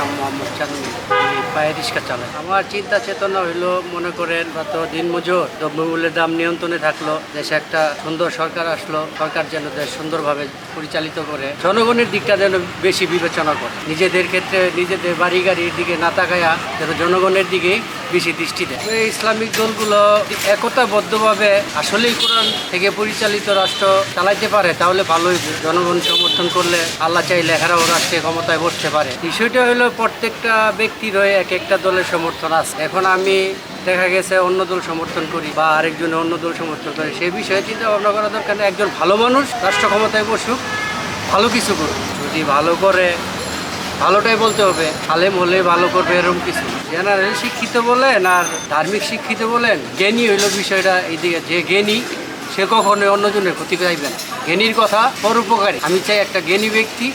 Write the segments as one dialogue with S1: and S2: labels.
S1: নাম মোহাম্মদ চাঁদনি পায়ে রিক্সা চালায়। আমার চিন্তা চেতনা হইল, মনে করেন তো দিন মজুর দ্রব্যমূল্যের দাম নিয়ন্ত্রণে থাকল, দেশে একটা সুন্দর সরকার আসলো, সরকার যেন দেশ সুন্দরভাবে পরিচালিত করে, জনগণের দিকটা যেন বেশি বিবেচনা করে। নিজেদের ক্ষেত্রে নিজেদের বাড়ি গাড়ির দিকে না তাকায়া, যেন জনগণের দিকেই বেশি দৃষ্টি দেয় এই ইসলামিক দলগুলো একতাবদ্ধভাবে আসলেই কোরআন থেকে পরিচালিত রাষ্ট্র চালাইতে পারে, তাহলে ভালোই। জনগণ সমর্থন করলে আল্লাহ চাইলে এরাও রাষ্ট্রে ক্ষমতায় বসতে পারে। বিষয়টা হলো প্রত্যেকটা ব্যক্তির হয়ে এক একটা দলের সমর্থন আছে। এখন আমি দেখা গেছে অন্য দল সমর্থন করি বা আরেকজন অন্য দল সমর্থন করে। সেই বিষয়ে চিন্তা ভাবনা করা দরকার। একজন ভালো মানুষ রাষ্ট্র ক্ষমতায় বসুক, ভালো কিছু করুক। যদি ভালো করে ভালোটাই বলতে হবে। আলেম হলে ভালো করবে এরকম কিছু জেনারেল শিক্ষিত বলেন আর ধার্মিক শিক্ষিত বলেন জ্ঞানী হইল বিষয়টা এইদিকে। যে জ্ঞানী, সে কখনোই অন্যজনের ক্ষতি চাইবে না। জ্ঞানীর কথা পরোপকারী। আমি চাই একটা জ্ঞানী ব্যক্তি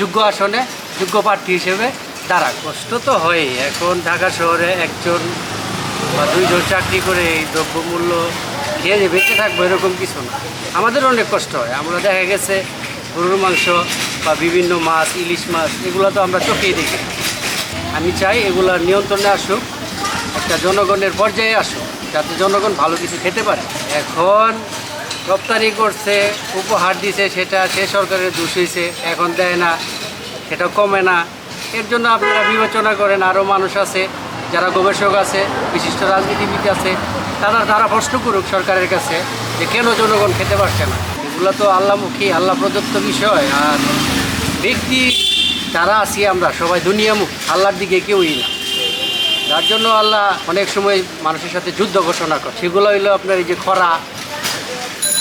S1: যোগ্য আসনে, যোগ্য প্রার্থী হিসেবে দাঁড়া কষ্ট তো হয় এখন ঢাকা শহরে একজন বা দুইজন চাকরি করে এই দ্রব্যমূল্য খেয়ে যে বেঁচে থাকব এরকম কিছু না। আমাদের অনেক কষ্ট হয়। আমরা দেখা গেছে গরুর মাংস বা বিভিন্ন মাছ, ইলিশ মাছ, এগুলো তো আমরা চোখেই দেখি আমি চাই এগুলো নিয়ন্ত্রণে আসুক, একটা জনগণের পর্যায়ে আসুক, যাতে জনগণ ভালো কিছু খেতে পারে। এখন রপ্তানি করছে, উপহার দিছে, সেটা সে সরকারের দোষ এখন দেয় না, সেটা কমে না। এর জন্য আপনারা বিবেচনা করেন আরও মানুষ আছে, যারা গবেষক আছে, বিশিষ্ট রাজনীতিবিদ আছে, তারা তারা প্রশ্ন করুক সরকারের কাছে যে কেন জনগণ খেতে পারছে না। এগুলো তো আল্লাহমুখী আল্লাহ প্রদত্ত বিষয়। আর ব্যক্তি যারা আছি আমরা, সবাই দুনিয়ামুখ, আল্লাহর দিকে কেউই না। যার জন্য আল্লাহ অনেক সময় মানুষের সাথে যুদ্ধ ঘোষণা করে। সেগুলো হইল আপনার এই যে খরা,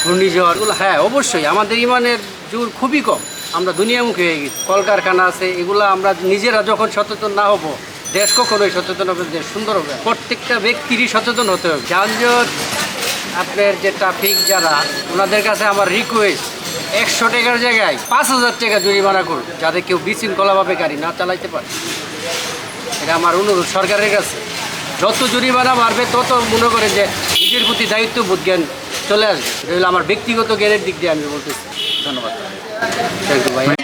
S1: ঘূর্ণিঝড়, এগুলো হ্যাঁ অবশ্যই আমাদের ইমানের জোর খুবই কম। আমরা দুনিয়ামুখী হয়ে গেছি। কলকারখানা আছে, এগুলো আমরা নিজেরা যখন সচেতন না হব, দেশ কখনোই সচেতন হবে দেশ সুন্দর হবে প্রত্যেকটা ব্যক্তিরই সচেতন হতে হবে। যানজট আপনার যে ট্রাফিক যারা, ওনাদের কাছে আমার রিকোয়েস্ট একশো টাকার জায়গায় পাঁচ হাজার টাকা জরিমানা করুন, যাতে কেউ বিশৃঙ্খলাভাবে গাড়ি না চালাইতে পারে। এটা আমার অনুরোধ সরকারের কাছে। যত জরিমানা বাড়বে, তত মনে করে যে নিজের প্রতি দায়িত্ববোধ জ্ঞান চলে আসবে। এটা হলো আমার ব্যক্তিগত জ্ঞানের দিক দিয়ে আমি বলতেছি। ধন্যবাদ। থ্যাংক ইউ ভাই।